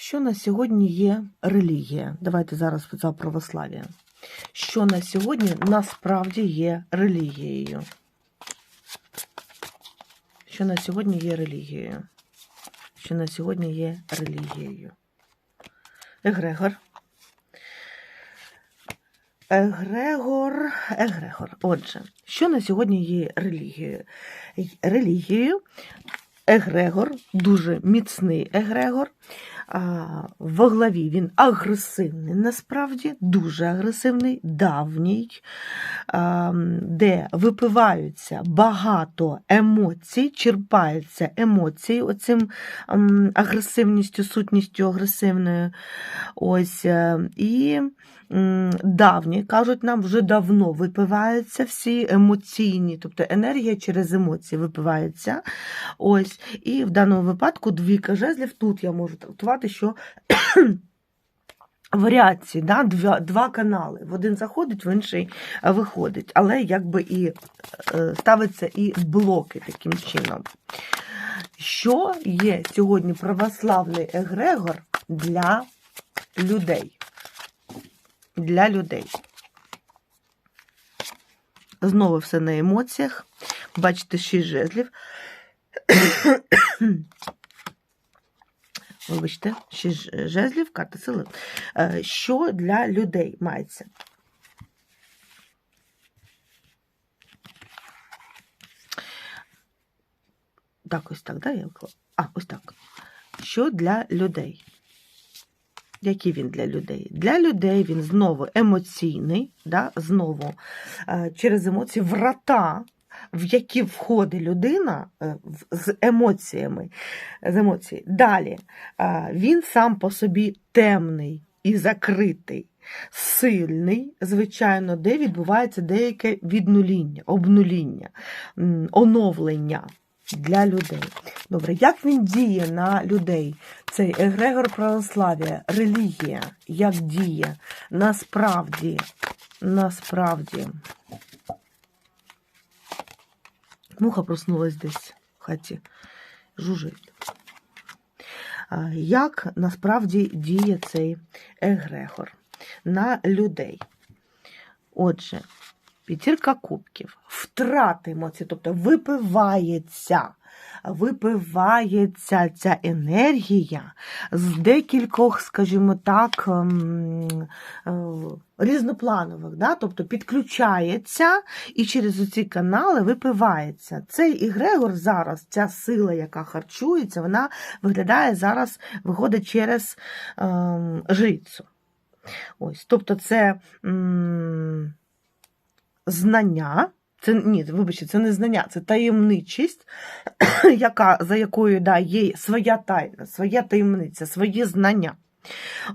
Що на сьогодні є релігія? Давайте зараз за православ'я. Що на сьогодні насправді є релігією? Що на сьогодні є релігією? Що на сьогодні є релігією? Егрегор. Егрегор, егрегор. Отже, що на сьогодні є релігією? Релігією егрегор, дуже міцний егрегор. Во главі він агресивний, насправді, дуже агресивний, давній, де випиваються багато емоцій, черпаються емоції оцим агресивністю, сутністю агресивною. Ось, е, і давні, кажуть нам, вже давно випиваються всі емоційні, тобто енергія через емоції випивається. Ось, і в даному випадку двійка жезлів, тут я можу трактувати, що варіації, да? два, два канали. В один заходить, в інший е, виходить. Але якби і е, ставиться і блоки таким чином. Що є сьогодні православний егрегор для людей? Для людей. Знову все на емоціях. Бачите, шість жезлів. Вибачте, шість жезлів, карта сили. Е, Що для людей мається? Так, ось так, да? Я? А, ось так. Що для людей? Який він для людей? Для людей він знову емоційний, да? знову е, через емоції врата, в які входить людина е, з емоціями. З емоцій. Далі він сам по собі темний і закритий, сильний, звичайно, де відбувається деяке віднуління, обнуління, оновлення для людей. Добре, як він діє на людей? Цей егрегор православ'я, релігія, як діє насправді, насправді. Муха проснулась десь в хаті, жужить. Як насправді діє цей егрегор на людей? Отже, п'ятірка кубків, втрати емоцій, тобто випивається, випивається ця енергія з декількох, скажімо так, ем, е, різнопланових, да? тобто підключається і через ці канали випивається. Цей ігрегор зараз, ця сила, яка харчується, вона виглядає зараз, виходить через ем, жрицю. Ось, тобто це м, знання. Це ні, вибачте, це не знання, це таємничість, яка, за якою да, є своя тайна, своя таємниця, свої знання.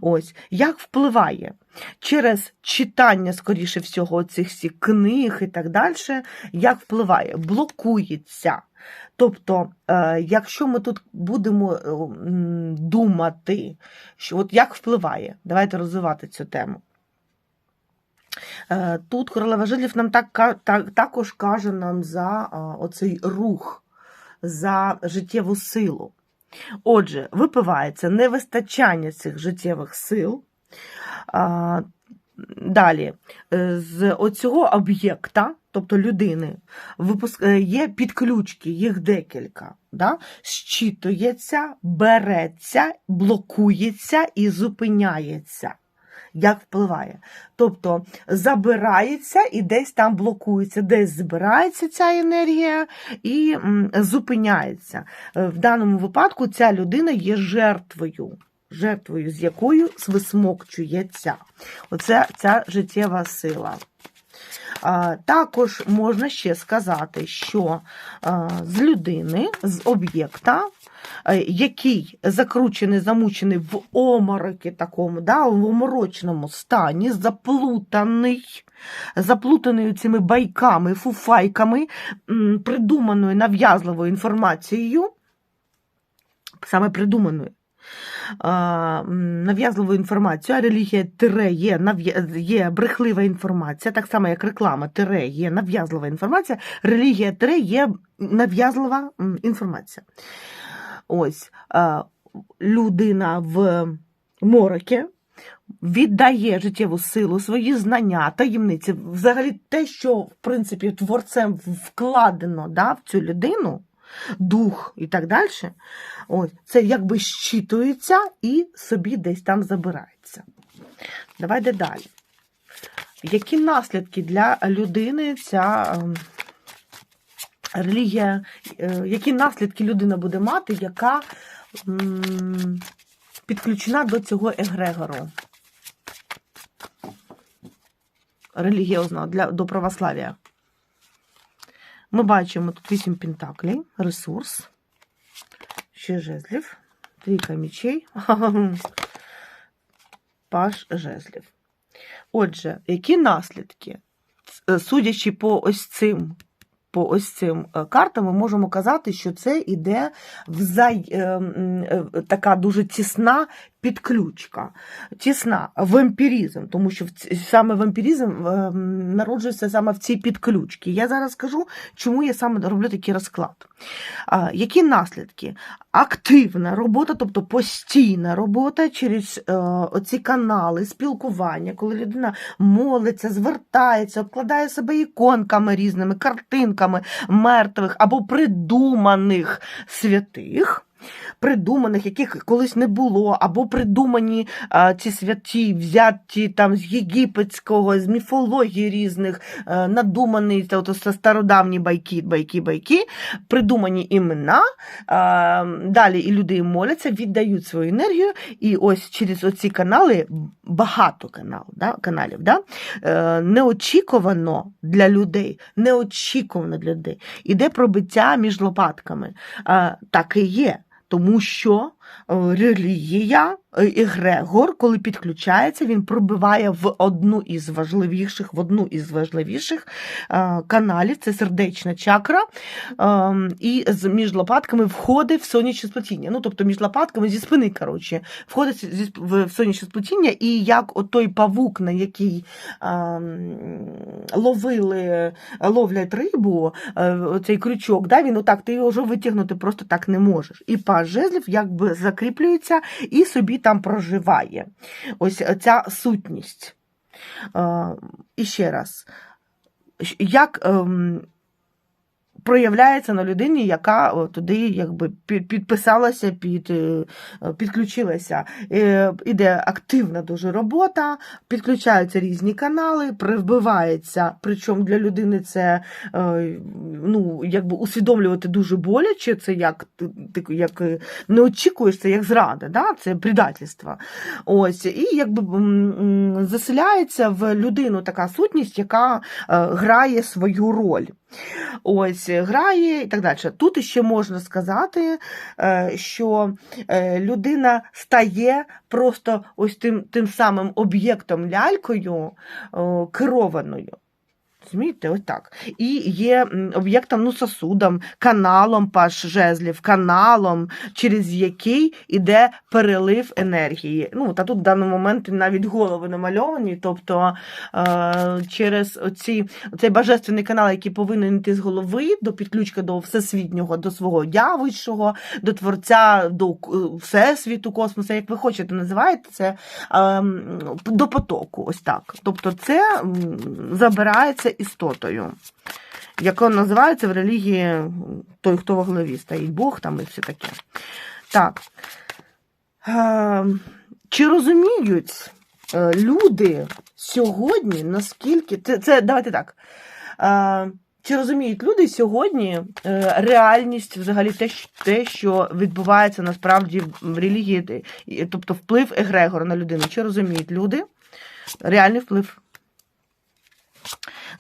Ось, як впливає через читання, скоріше всього, цих всіх книг і так далі, як впливає, блокується. Тобто, е, якщо ми тут будемо е, думати, що от як впливає, давайте розвивати цю тему. Е, Тут королева жезлів нам так, так, також каже нам за а, оцей рух, за життєву силу. Отже, випивається невистачання цих життєвих сил. Далі, е, з оцього об'єкта, тобто людини, е, є підключки, їх декілька. Да? Щитується, береться, блокується і зупиняється. Як впливає? Тобто забирається і десь там блокується, десь збирається ця енергія і зупиняється. Е, В даному випадку ця людина є жертвою, жертвою, з якою висмокчується. Оце ця життєва сила. Також можна ще сказати, що а, з людини, з об'єкта, е, який закручений, замучений в омороки такому, да, в оморочному стані, заплутаний, заплутаний цими байками, фуфайками, придуманою нав'язливою інформацією, саме придуманою. Нав'язливу інформацію, а релігія тире є, є брехлива інформація, так само як реклама тире є нав'язлива інформація, релігія тире є нав'язлива інформація. Ось. а, людина в морокі, віддає життєву силу, свої знання, таємниці, взагалі те, що в принципі творцем вкладено да, в цю людину, дух і так далі, ось, це якби щитується і собі десь там забирається. Давайте далі. Які наслідки для людини ця ем, релігія, е, які наслідки людина буде мати, яка підключена до цього егрегору? Релігіозного для, до православ'я. Ми бачимо тут 8 пентаклей, ресурс, ще жезлів, трійка мічей, паш жезлів. Отже, які наслідки? Е, Судячи по ось цим, по ось цим е, картам, ми можемо казати, що це іде взай, е, м, е, така дуже тісна підключка, тісна вампіризм, тому що саме вампіризм е, народжується саме в цій підключці. Я зараз скажу, чому я саме роблю такий розклад. Які наслідки? Активна робота, тобто постійна робота через е, оці канали спілкування, коли людина молиться, звертається, обкладає себе іконками різними, картинками мертвих або придуманих святих. Придуманих, яких колись не було, або придумані а, ці святі, взяті там з єгипетського, з міфології різних, е, надумані та от, стародавні байки, байки, байки, придумані імена. А, далі і люди моляться, віддають свою енергію, і ось через оці канали, багато канал, да, каналів, да, е, неочікувано для людей, неочікувано для людей, іде пробиття між лопатками. А, так і є. Тому що релігія, е, егрегор, коли підключається, він пробиває в одну із важливіших, в одну із важливіших е, каналів, це сердечна чакра, е, і між лопатками входить в сонячне сплетіння. Ну, тобто між лопатками зі спини, коротше, входить в сонячне сплетіння, і як отой павук, на який е, ловили, ловлять рибу, е, оцей крючок, да, він отак, ти його вже витягнути просто так не можеш. І паж жезлів якби закріплюється і собі там проживає. Ось ця сутність. Е, І ще раз, як ем, проявляється на людині, яка туди якби підписалася, під, е, підключилася. Е, Іде активна дуже робота, підключаються різні канали, привбивається, причому для людини це е, ну, якби усвідомлювати дуже боляче, це як, як не очікуєш, це як зрада, да? це предательство. Ось, і якби заселяється в людину така сутність, яка грає свою роль. Ось, грає і так далі. Тут ще можна сказати, е, що е, людина стає просто ось тим, тим самим об'єктом лялькою е, керованою. Розумієте, ось так. І є об'єктом, ну, сосудом, каналом паш жезлів, каналом, через який іде перелив енергії. Ну, та тут в даний момент навіть голови намальовані, тобто е, через оці, цей божественний канал, який повинен йти з голови до підключки до всесвітнього, до свого я до творця, до всесвіту, космосу, як ви хочете називаєте це, е, до потоку. Ось так. Тобто це забирається істотою. Яка називається в релігії той, хто во главі стоїть, Бог там і все таке. Так. Е, чи розуміють е, люди сьогодні, наскільки. Це, це давайте так. Е, чи розуміють люди сьогодні реальність, взагалі те, що відбувається насправді в релігії, тобто вплив Егрегора на людину? Чи розуміють люди реальний вплив?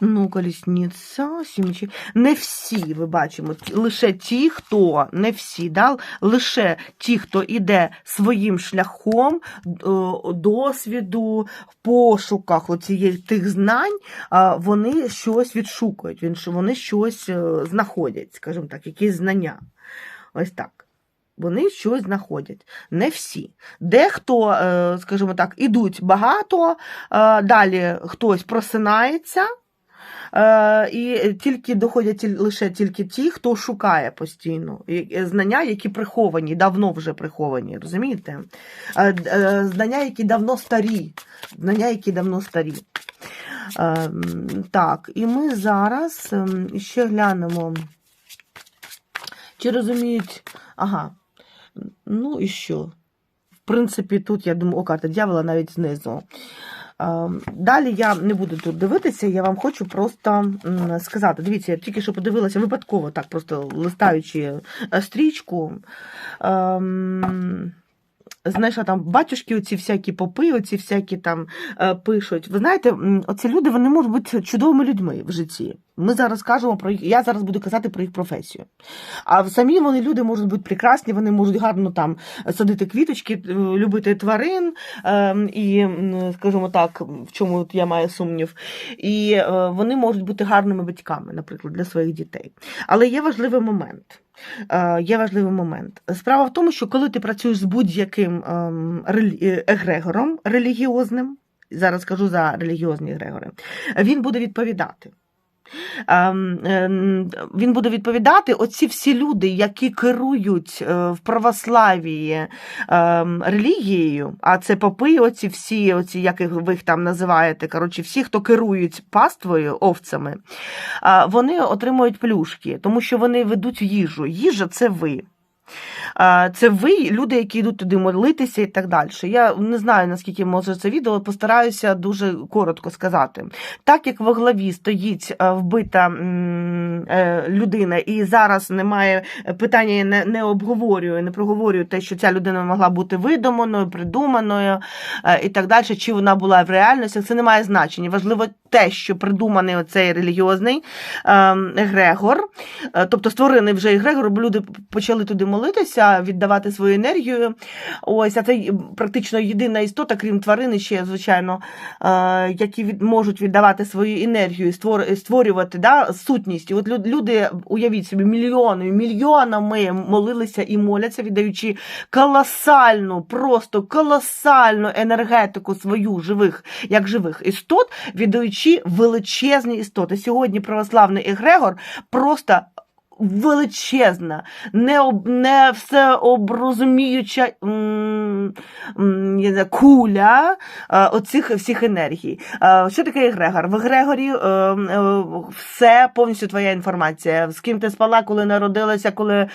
Ну, колісниця, сімчі. Не всі, ви бачимо, лише ті, хто, не всі, да? лише ті, хто іде своїм шляхом досвіду, в пошуках оцієї тих знань, вони щось відшукують, вони щось е, знаходять, скажімо так, якісь знання. Ось так. Вони щось знаходять. Не всі. Дехто, е, скажімо так, ідуть багато, е, далі хтось просинається. Е, і тільки доходять лише тільки ті, хто шукає постійно е, знання, які приховані, давно вже приховані, розумієте? Е, Знання, які давно старі. Знання, які давно старі. Так, і ми зараз ем, ще глянемо. Чи розуміють. Ага. Ну і що? В принципі, тут, я думаю, о, карта дьявола навіть знизу. Ем, Далі я не буду тут дивитися, я вам хочу просто сказати. Дивіться, я тільки що подивилася випадково, так, просто листаючи е, стрічку. Ем, Знайшла там батюшки, оці всякі попи, оці всякі там е, пишуть. Ви знаєте, оці люди вони можуть бути чудовими людьми в житті. Ми зараз кажемо про їх. Я зараз буду казати про їх професію. А самі вони люди можуть бути прекрасні, вони можуть гарно там садити квіточки, е, любити тварин е, і, скажімо так, в чому я маю сумнів. І е, вони можуть бути гарними батьками, наприклад, для своїх дітей. Але є важливий момент. Е, Є важливий момент. Справа в тому, що коли ти працюєш з будь-яким ем, егрегором релігіозним, зараз скажу за релігіозні егрегори, він буде відповідати. Ем, ем, Він буде відповідати оці всі люди, які керують е, в православії ем, релігією, а це попи, оці всі, оці, як ви їх там називаєте, коротше, всі, хто керують паствою, овцями, вони отримують плюшки, тому що вони ведуть їжу. Їжа це ви. Це ви, люди, які йдуть туди молитися і так далі. Я не знаю, наскільки може це відео, постараюся дуже коротко сказати. Так як во главі стоїть е, вбита е, людина, і зараз немає е, питання, не, не обговорюю, не проговорюю те, що ця людина могла бути видуманою, придуманою і так далі, чи вона була в реальності, це не має значення. Важливо те, що придуманий оцей релігіозний ем, егрегор, Е, Тобто створений вже егрегор, бо люди почали туди молитися, віддавати свою енергію. Ось, а це практично єдина істота, крім тварини, ще, звичайно, е, які від, можуть віддавати свою енергію, створювати да, сутність. І от люди, уявіть собі, мільйони, мільйонами молилися і моляться, віддаючи колосальну, просто колосальну енергетику свою живих, як живих істот, віддаючи величезні істоти. Сьогодні православний егрегор просто величезна, не, не не знаю, куля е, оцих всіх енергій. Е, Що таке егрегор? В егрегорі е, все повністю твоя інформація. З ким ти спала, коли народилася, коли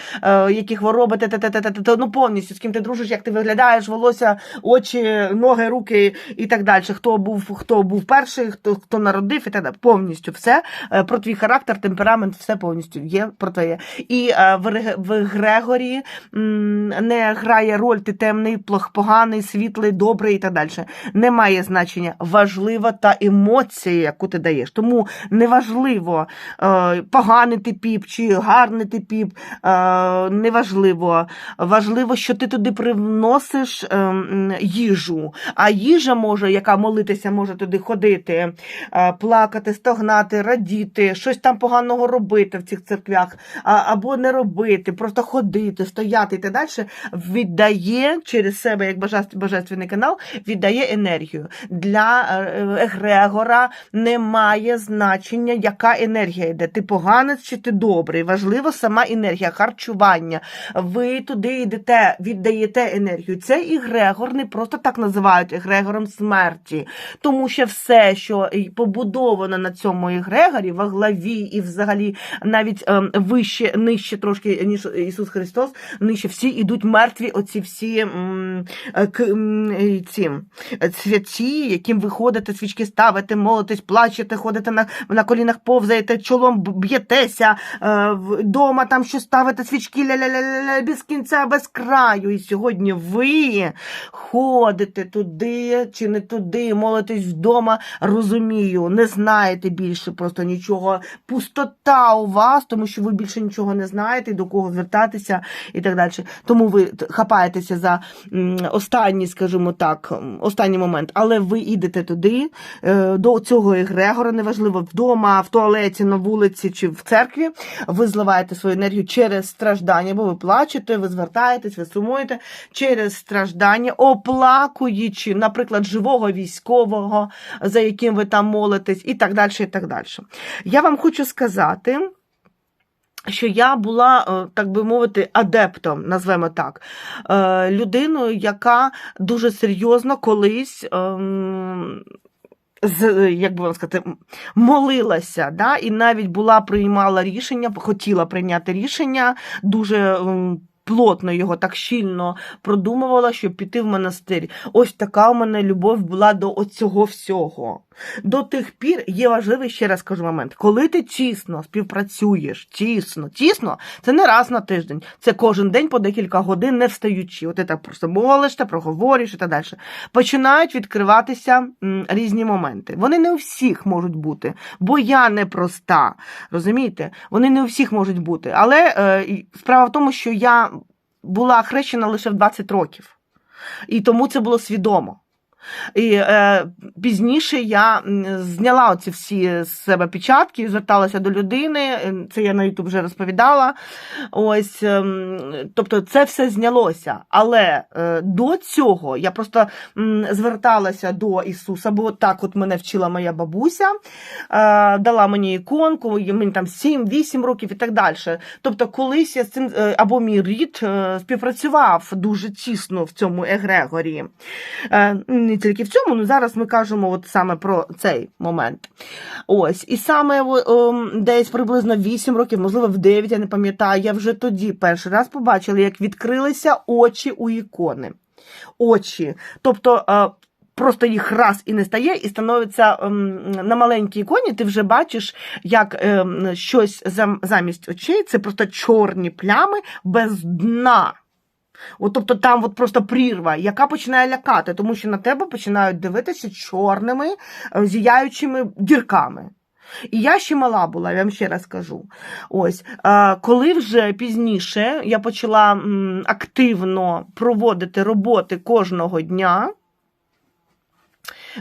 які хвороби, те, те, те, те, те, ну повністю з ким ти дружиш, як ти виглядаєш, волосся, очі, ноги, руки і так далі. Хто був, хто був перший, хто, хто народив і так далі. Повністю все про твій характер, темперамент, все повністю є про твоє. І е, в, Рег- в Грегорі не грає роль ти темний, плох, поганий, світлий, добрий і так далі. Не має значення. Важлива та емоція, яку ти даєш. Тому неважливо, е, поганий ти піп чи гарний ти піп, е, неважливо. Важливо, що ти туди привносиш їжу. А їжа може, яка молитися, може туди ходити, плакати, стогнати, радіти, щось там поганого робити в цих церквях, або не робити, просто ходити, стояти і так далі, віддає через себе, як божественний канал, віддає енергію. Для е, егрегора немає значення, яка енергія йде. Ти поганець чи ти добрий. Важливо сама енергія, харчування. Ви туди йдете, віддаєте енергію. Цей егрегор не просто так називають егрегором смерті, тому що все, що побудовано на цьому егрегорі, во главі і взагалі навіть ем, вище, нижче трошки, ніж Ісус Христос, нижче всі ідуть мертві, оці всі е, ці е, святі, яким ви ходите, свічки ставите, молитесь, плачете, ходите на, на колінах, повзаєте, чолом б'єтеся, е, вдома там що ставите свічки ля-ля-ля-ля без кінця, без краю. І сьогодні ви ходите туди чи не туди, молитесь вдома, розумію, не знаєте більше просто нічого. Пустота у вас, тому що ви більше нічого не знаєте, до кого звертатися і так далі. Тому ви хапаєтеся за м, останні, скажімо, скажімо так, останній момент, але ви йдете туди, е, до цього егрегора, неважливо, вдома, в туалеті, на вулиці чи в церкві, ви зливаєте свою енергію через страждання, бо ви плачете, ви звертаєтесь, ви сумуєте через страждання, оплакуючи, наприклад, живого військового, за яким ви там молитесь, і так далі. і так далі. Я вам хочу сказати. Що я була, е, так би мовити, адептом, назвемо так, е, людиною, яка дуже серйозно колись, ем, з, як би вам сказати, молилася, да? і навіть була приймала рішення, хотіла прийняти рішення дуже. ем, Плотно його так щільно продумувала, щоб піти в монастир. Ось така у мене любов була до оцього всього. До тих пір є важливий ще раз кажу момент, коли ти тісно співпрацюєш, тісно, тісно, це не раз на тиждень, це кожен день по декілька годин, не встаючи. От ти так просто молишся, проговорюєш і так далі. Починають відкриватися м, різні моменти. Вони не у всіх можуть бути, бо я не проста. Розумієте? Вони не у всіх можуть бути. Але е, справа в тому, що я була хрещена лише в 20 років. І тому це було свідомо. І е, пізніше я зняла оці всі з себе печатки, зверталася до людини. е, Це я на Ютуб вже розповідала. Ось, ем, тобто, це все знялося. Але е, до цього я просто м, зверталася до Ісуса, бо так от мене вчила моя бабуся, е, дала мені іконку, мені там 7-8 років і так далі. Тобто, колись я з цим е, або мій рід е, співпрацював дуже тісно в цьому егрегорі. Е, Не тільки в цьому, ну зараз ми кажемо от саме про цей момент. Ось, і саме о, ем, десь приблизно 8 років, можливо, в 9, я не пам'ятаю, я вже тоді перший раз побачила, як відкрилися очі у ікони. Очі. Тобто. е, Просто їх раз і не стає, і становиться ем, на маленькій іконі. Ти вже бачиш, як ем, щось замість очей це просто чорні плями без дна. От, тобто там от просто прірва, яка починає лякати, тому що на тебе починають дивитися чорними, е, зіяючими дірками. І я ще мала була, я вам ще раз кажу. Ось, е, коли вже пізніше я почала активно проводити роботи кожного дня.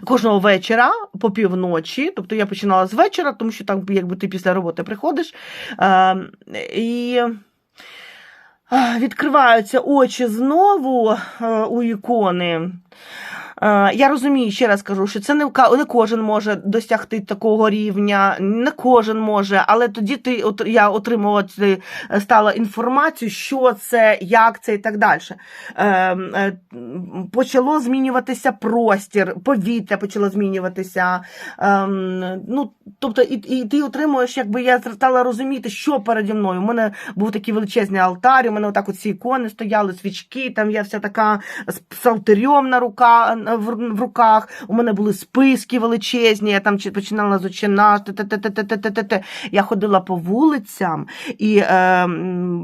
Кожного вечора по півночі, тобто я починала з вечора, тому що там, якби ти після роботи приходиш, е, і відкриваються очі знову е, у ікони. Е, Я розумію, ще раз кажу, що це не, кожен може досягти такого рівня, не кожен може, але тоді ти я отримувала ці- стала інформацію, що це, як це і так далі. Е, е, почало змінюватися простір, повітря почало змінюватися. Ну, тобто, і, і ти отримуєш, якби я стала розуміти, що переді мною. У мене був такий величезний алтар, у мене отак от ці ікони стояли, свічки, там я вся така з псалтерем на рука, в, в руках, у мене були списки величезні, я там починала з. Я ходила по вулицям, і е,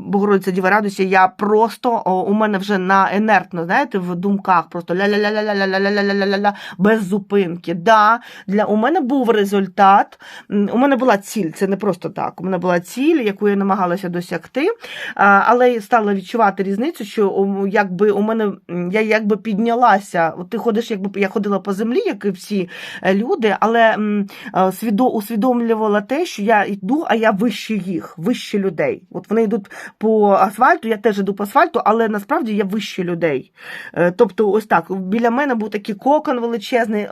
Богородиця Діва Радуся, я просто, о, у мене вже на інертно, знаєте, в думках просто ля-ля-ля-ля-ля-ля-ля-ля-ля-ля-ля, без зупинки. Да, для, у мене був результат, у мене була ціль, це не просто так. У мене була ціль, яку я намагалася досягти, але стала відчувати різницю, що якби у мене я якби піднялася. Ти ходиш, якби я ходила по землі, як і всі е, люди, але е, свідо- усвідомлювала те, що я йду, а я вище їх, вище людей. От вони йдуть по асфальту, я теж йду по асфальту, але насправді я вище людей. Е, Тобто, ось так, біля мене був такий кокон величезний,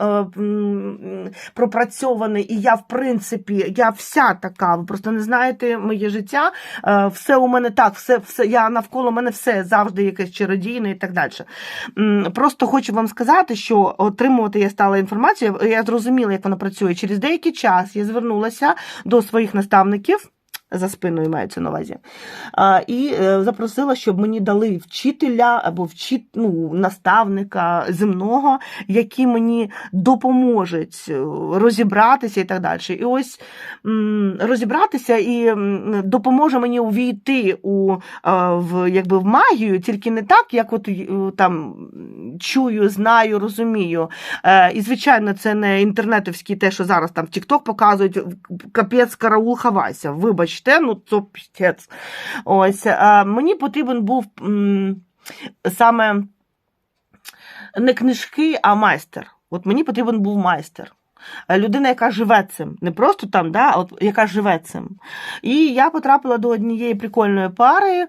пропрацьований, і я, в принципі, я вся така, ви просто не знаєте моє життя. Все у мене так, все, все, я навколо мене все завжди якесь чародійне і так далі. Просто хочу вам сказати, що отримувати я стала інформацію, я зрозуміла, як вона працює. Через деякий час я звернулася до своїх наставників. За спиною мається на увазі. І е, запросила, щоб мені дали вчителя або вчит, ну, наставника земного, який мені допоможуть е, розібратися і так далі. І ось розібратися і допоможе мені увійти у, е, в, якби, в магію, тільки не так, як от там чую, знаю, розумію. І, звичайно, це не інтернетовські те, що зараз там в TikTok показують, капець, караул, хавайся. Вибачте, ну це пістець. Ось, мені потрібен був саме. не книжки, а майстер. От мені потрібен був майстер. Людина, яка живе цим, не просто там, да, от яка живе цим. І я потрапила до однієї прикольної пари,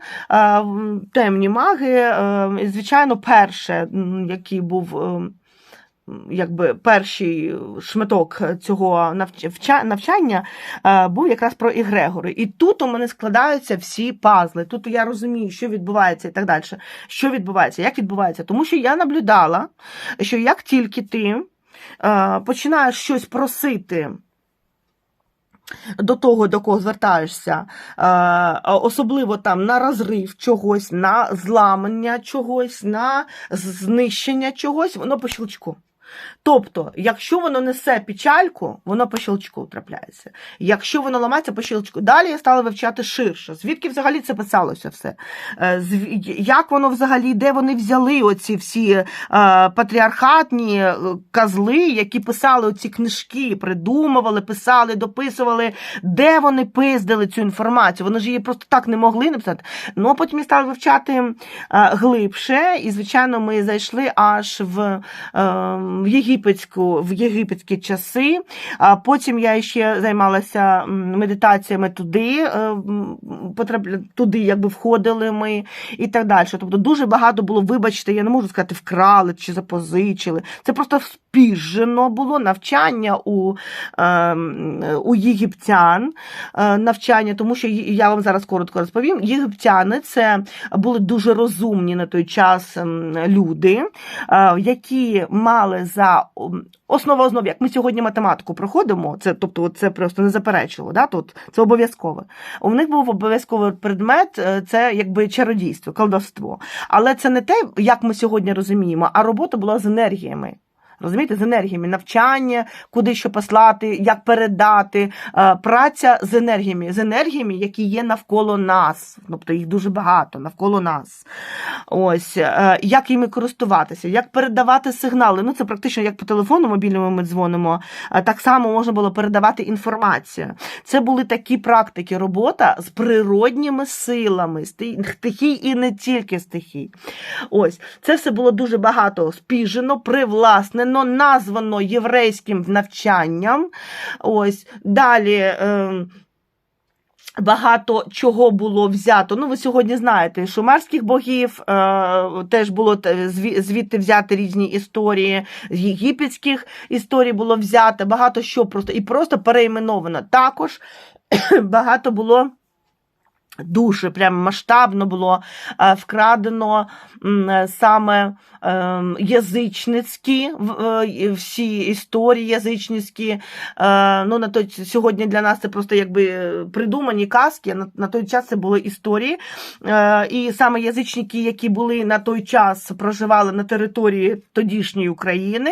темні маги. е, Звичайно, перше, який був. Е, Якби перший шматок цього навчання е, був якраз про ігрегори. І тут у мене складаються всі пазли. Тут я розумію, що відбувається і так далі. Що відбувається, як відбувається? Тому що я наблюдала, що як тільки ти е, починаєш щось просити. До того, до кого звертаєшся, е, особливо там на розрив чогось, на зламання чогось, на знищення чогось, воно по щелчку. Тобто, якщо воно несе печальку, воно по щелчку трапляється. Якщо воно ламається по щелчку. Далі я стала вивчати ширше. Звідки взагалі це писалося все? Е, Як воно взагалі, де вони взяли оці всі е, патріархатні е, козли, які писали оці книжки, придумували, писали, дописували, де вони пиздили цю інформацію? Вони ж її просто так не могли написати. Ну, а потім я стала вивчати глибше, і, звичайно, ми зайшли аж в. В єгипетську в єгипетські часи. А потім я ще займалася медитаціями туди, е, потрапля- туди якби входили ми і так далі. Тобто дуже багато було, вибачте, я не можу сказати, вкрали чи запозичили. Це просто спіжено було навчання у, е, у єгиптян. е, Навчання, тому що я вам зараз коротко розповім. Єгиптяни це були дуже розумні на той час люди, е, які мали за основа основ, як ми сьогодні математику проходимо, це тобто це просто не заперечило, да, тут це обов'язково. У них був обов'язковий предмет, е, це якби чародійство, колдовство. Але це не те, як ми сьогодні розуміємо, а робота була з енергіями. Розумієте, з енергіями, навчання, куди що послати, як передати, е, праця з енергіями, з енергіями, які є навколо нас, тобто їх дуже багато навколо нас. Ось е, як іми користуватися, як передавати сигнали. Ну це практично як по телефону мобільному ми дзвонимо. е, Так само можна було передавати інформацію. Це були такі практики, робота з природніми силами, стихій і не тільки стихій. Ось це все було дуже багато спіжено, привласнено, названо єврейським навчанням. Ось далі. Е, Багато чого було взято. Ну, ви сьогодні знаєте, шумерських богів е, теж було звідти взяти різні історії, з єгипетських історій було взято, багато що просто і просто переіменовано. Також багато було. Дуже прям масштабно було е, вкрадено саме е, язичницькі е, всі історії язичницькі. Е, ну, на той, сьогодні для нас це просто якби придумані казки, на, той час це були історії. І саме язичники, які були на той час, проживали на території тодішньої України.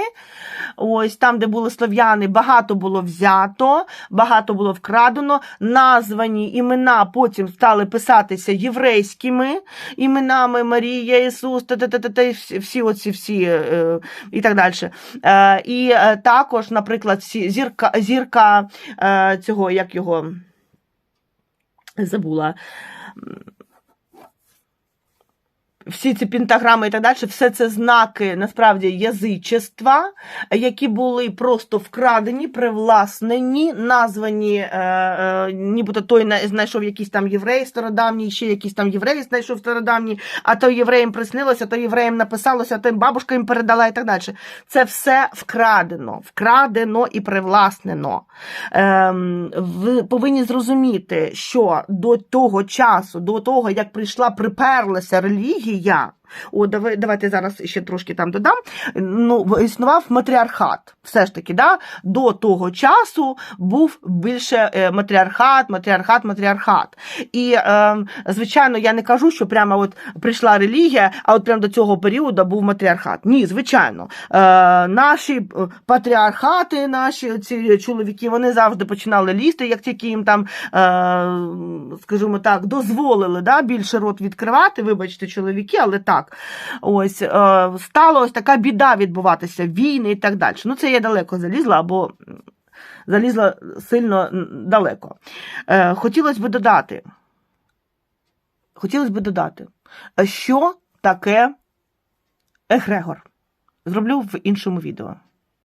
Ось там, де були слов'яни, багато було взято, багато було вкрадено. Названі імена потім стали писатися єврейськими іменами Марія, Ісус, та, та, та, та, всі оці всі е, і так далі. Е, і е, також, наприклад, всі, зірка, зірка е, цього, як його забула. Всі ці пентаграми і так далі, все це знаки насправді язичества, які були просто вкрадені, привласнені, названі, е, е, нібито той на- знайшов якийсь там єврей стародавній, ще якийсь там єврей знайшов стародавній, а то євреям приснилося, то євреям написалося, а то їм бабушка їм передала і так далі. Це все вкрадено, вкрадено і привласнено. Ем, ви повинні зрозуміти, що до того часу, до того, як прийшла, приперлася релігія. 一样。О, давай, давайте зараз ще трошки там додам. Ну, існував матріархат. Все ж таки, да? до того часу був більше е, матріархат, матріархат, матріархат. І, е, звичайно, я не кажу, що прямо от прийшла релігія, а от прямо до цього періоду був матріархат. Ні, звичайно. Е, наші е, патріархати, наші ці чоловіки, вони завжди починали лізти, як тільки їм там, скажімо так, дозволили да, більше рот відкривати, вибачте, чоловіки, але так. Ось е, стала ось така біда відбуватися, війни і так далі. Ну, це я далеко залізла, або залізла сильно далеко. Е, хотілося б додати. Хотілося б додати, що таке егрегор? зроблю в іншому відео.